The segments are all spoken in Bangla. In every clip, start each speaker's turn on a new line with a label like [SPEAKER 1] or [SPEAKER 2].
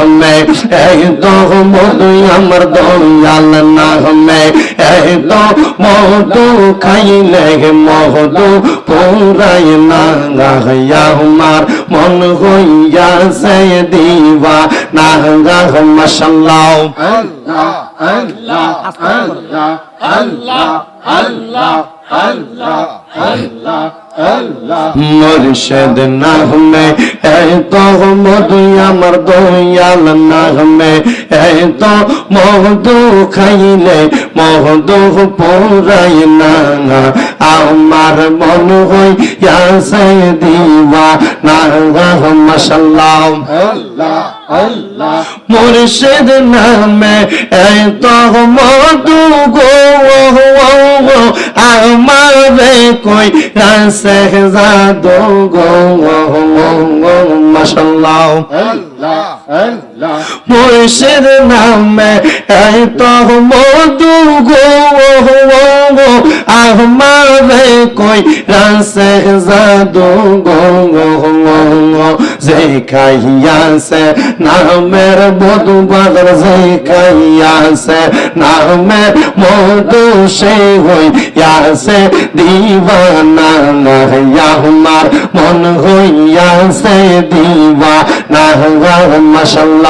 [SPEAKER 1] হমে এই তো মধু আমার দয়াল হমে এই তো মধু খাইলে মহদু পুরাই না মন হইয়া সে দিবা না গাহ মশাল্লাহ মুর্শিদ নামে এই তো মধু আমার দয়াল নামে এই তো মধু খাইলে মধু পুরাই না আমার মন হইয়া সে দিবা না
[SPEAKER 2] আল্লাহ আল্লাহ।
[SPEAKER 1] মুর্শিদ নামে এই তো মধু গো আমারে কই রাসে জাদু গো মাশাল্লাহ।
[SPEAKER 2] আল্লাহ আল্লাহ।
[SPEAKER 1] মুর্শিদ নামে এই তো মধু গো আমারে কই? রাসে জাদু গো যে খাইয়াছে নামের মধু বাদর যে খাইয়াছে নামের মধু, সে হইয়াছে দিবানা না আমার মন হইয়াছে দিবানা মাশাল্লাহ।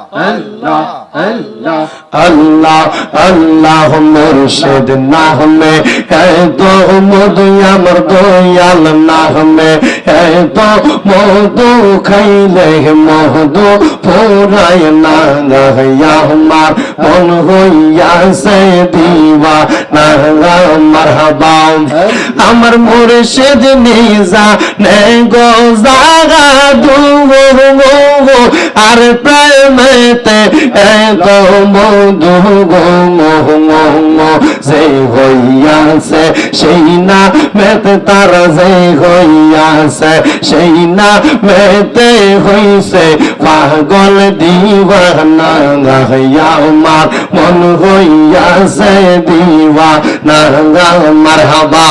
[SPEAKER 2] আল্লাহ
[SPEAKER 1] আল্লাহ। মুর্শিদ নামে তো মধু আমার দয়াল নামে তো মধু খাইলে মধু পুরাই না আমার মন হইয়া সে দিবা না মারহাবা। আমার মুর্শিদ নিজা নে গো জাগা দু আর প্রেমেতে এত মধু মোহ মোহ যে হইয়াছে সেই না মেতে তার যে হইয়াছে, সেই না মেতে হইছে পাগল দিওয়ানা গাহিয়াও মার মন হইয়াছে দিওয়ানা গাও মারহাবা।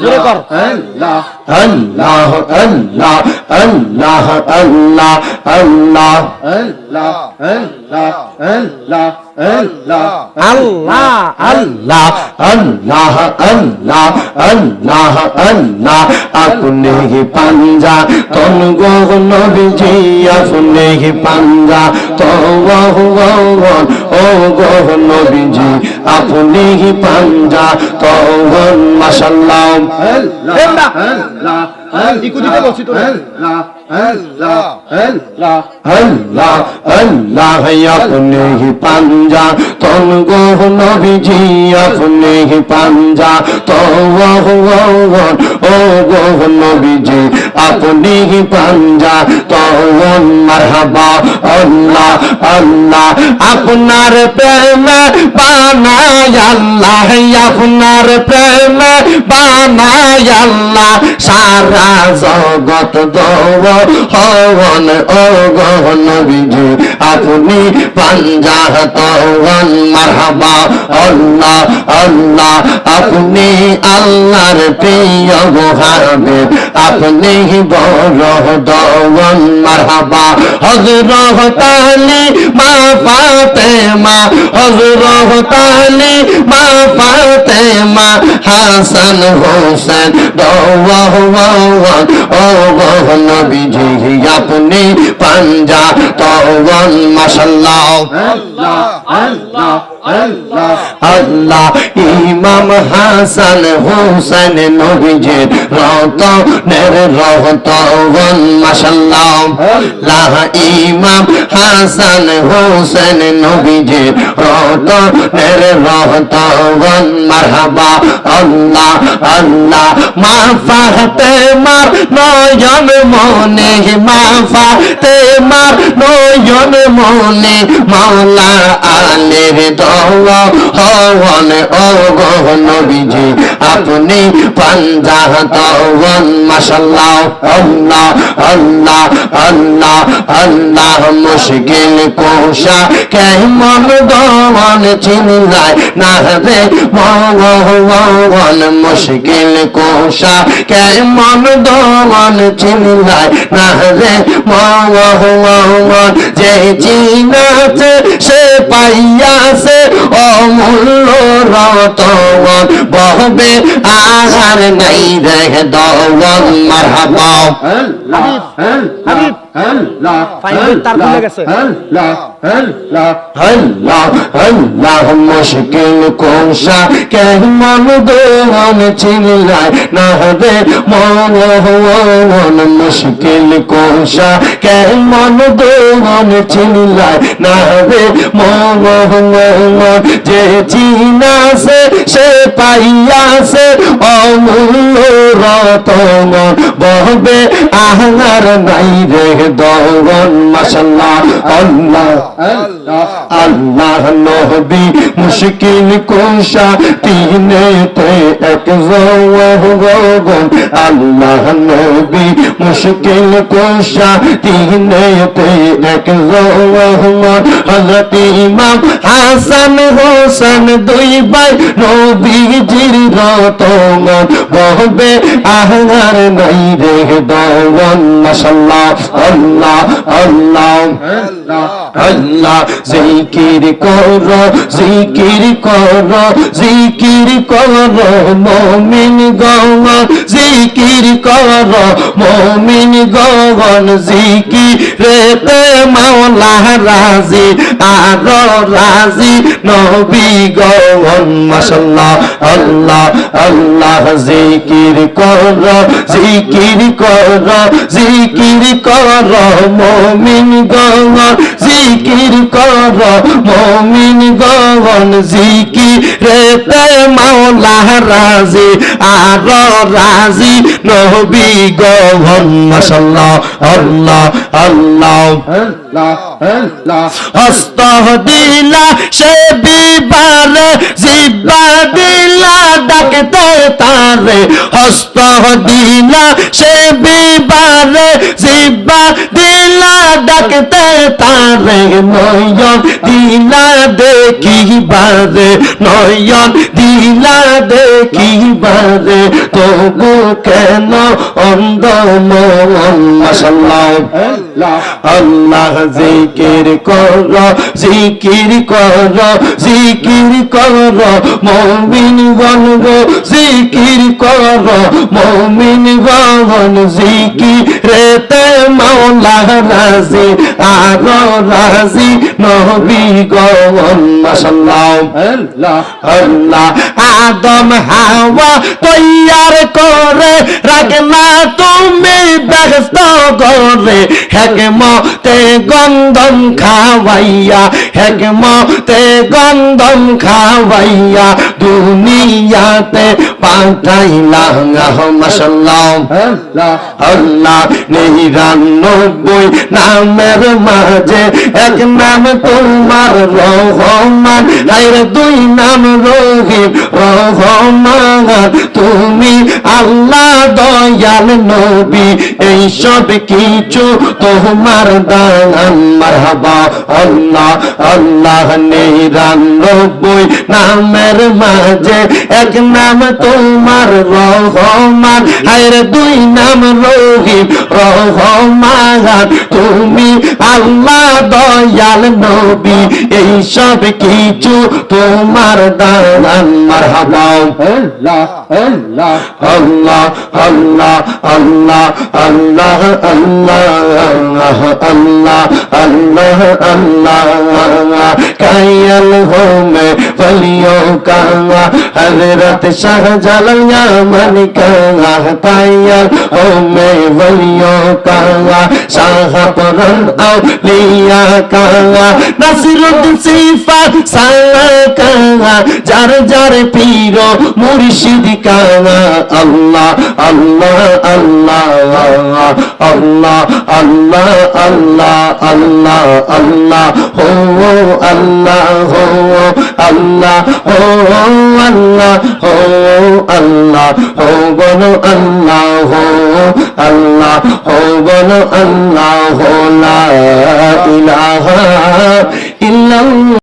[SPEAKER 2] জোরে কর আল্লাহ
[SPEAKER 1] আল্লাহ আল্লাহ আল্লাহ আল্লাহ আল্লাহ
[SPEAKER 2] আল্লাহ। আল্লাহ আল্লাহ আল্লাহ
[SPEAKER 1] আল্লাহ আল্লাহ আল্লাহ আল্লাহ আল্লাহ আল্লাহ আপনি হি পাঞ্জা তন গো নবীজি আপনি হি পাঞ্জা তো ও গো নবীজি আপনি হি পাঞ্জা তো মাশাল্লাহ
[SPEAKER 2] আল্লাহ আল্লাহ আল্লাহ আল্লাহ আল্লাহ
[SPEAKER 1] আল্লাহ আল্লাহ আপনি হি পাঞ্জা তন গো নবীজি আপনি হি পাঞ্জা তো ও গো নবীজি আপনি পাঞ্জা তো মারহাবা আল্লাহ আল্লাহ আপনার প্রেম বানায় আল্লাহ আপনার প্রেম বানায় আল্লাহ সারা জগত দৌড় হন ও গহন বিজু আপনি পাঞ্জা তওয়ান মারহাবা আল্লাহ আল্লাহ আপনি আল্লাহর প্রিয় হাবিব আপনি মা ফাতেমা। হযরত মা ফাতেমা। হাসান হোসেন দওয়ান ও গহন আপনি পাঞ্জা তওয়ান মাশাল্লাহ।
[SPEAKER 2] আল্লাহ আল্লাহ আল্লাহ
[SPEAKER 1] আল্লাহ ইমাম হাসান হোসেন নবীজির রতনের রহতন মাশাল্লাহ। আল্লাহ, ইমাম হাসান হোসেন নবীজির রতনের রহতন মারহাবা। আল্লাহ আল্লাহ মা ফাতে মার নয়ন মনে মা ফাতে মার নয়ন মনে মাওলা আলের দওয়া হওয়ান অগণ গো নবীজি। আপনি পাঞ্জা তওয়ান মাশাল্লাহ আল্লাহ আল্লাহ আল্লাহ আল্লাহ, মুশকিল কোষা কেমন না রে মুশকিল কোষা কেমন না রে যে চিনাছে সে পাইয়াছে অমূল্য রতন, বহবে আহার নাই রে দৌলত মারহাবা। হাবিব হাবিব। মুশকিল কোষা কেমন দোহন চিনলাই না রে মন মুশকিল কোষা কেমন দোহন চিনলাই না রে মন যে চিনাছে সে পাইয়াছে অমূল্য রতন বহবে আহার নাই রে দগন মাসাল্লাহ আল্লাহ আল্লাহ নবী, মুশকিল কোষা তিনেতে এক গগন, আল্লাহ, নবী, মুশকিল কোষা তিনেতে এক গগন হযরত ইমাম হাসান হোসেন, দুই ভাই, নবীজির রতন বহবে আহার নাই রে দগন মাসাল্লাহ আল্লাহ আল্লাহ। আল্লাহ। জিকির করো জিকির করো জিকির করো, মমিন গগন জিকির করো, মমিন গগন জিকির রেতে মাওলা রাজি, আর রাজি, নবী গগন মাশাল্লাহ আল্লাহ আল্লাহ, জিকির করো জিকির করো জিকির করো, মমিন গগন জিকির কর মমিন গগন জিকির রেতে মাওলা রাজি আর রাজি নবী গগন মাশাল্লাহ আল্লাহ। আল্লাহ হস্ত দিলা সে বিবারে জিব্বা দিলা ডাকতে তারে। হস্ত দিলা সে বিবারে জিব্বা দিলা ডাকতে তারে। নয়ন দিলা দেখিবারে নয়ন দিলা দেখিবারে তবু কেন অন্ধ মাশাল্লাহ আল্লাহ জিকির কর জিকির কর জিকির কর মমিন গণ গো জিকির কর মমিন গণ জিকির রেতে মাওলা রাজি আর রাজি নবী গণ মাশাল্লাহ আল্লাহ আদম হাওয়া তৈয়ার করে রাখনা তুমি ব্যস্ত করে হেকমতে গন্ধম খাওয়াইয়া হেকমতে গন্ধম খাওয়াইয়া দুনিয়াতে পাঠাইলা মাশাল্লাহ আল্লাহ নিরানব্বই নামের মাঝে এক নাম তোমার রহমান। আর দুই নাম রহিম রহমান। তুমি আল্লাহ দয়াল নবী এই সব কিছু তোমার দান। মারহাবা আল্লাহ আল্লাহ নিরানব্বই নামের মাঝে এক নাম তোমার রহমান। আর দুই নাম রহিম রহমান। তুমি আল্লাহ দয়াল নবী এই সব কিছু তোমার দান মারহাবা। আল্লাহ আল্লাহ। আল্লাহ আল্লাহ আল্লাহ আল্লাহ আল্লাহ আল্লাহ আল্লাহ কায়াল हो मैं حضرت شاہ جلل یا من کا پایا او میں ولیوں کا شاہ پرن اولیاء کا نصر الصفا سالا کا جار جار پیرو مرشد کا اللہ اللہ اللہ اللہ اللہ اللہ اللہ اللہ ہو اللہ ہو اللہ ہو اللہ আল্লাহ হো আল্লাহ হো বলো আল্লাহ হো আল্লাহ হো বলো আল্লাহ ইলাহা ইল্লাল্লাহ।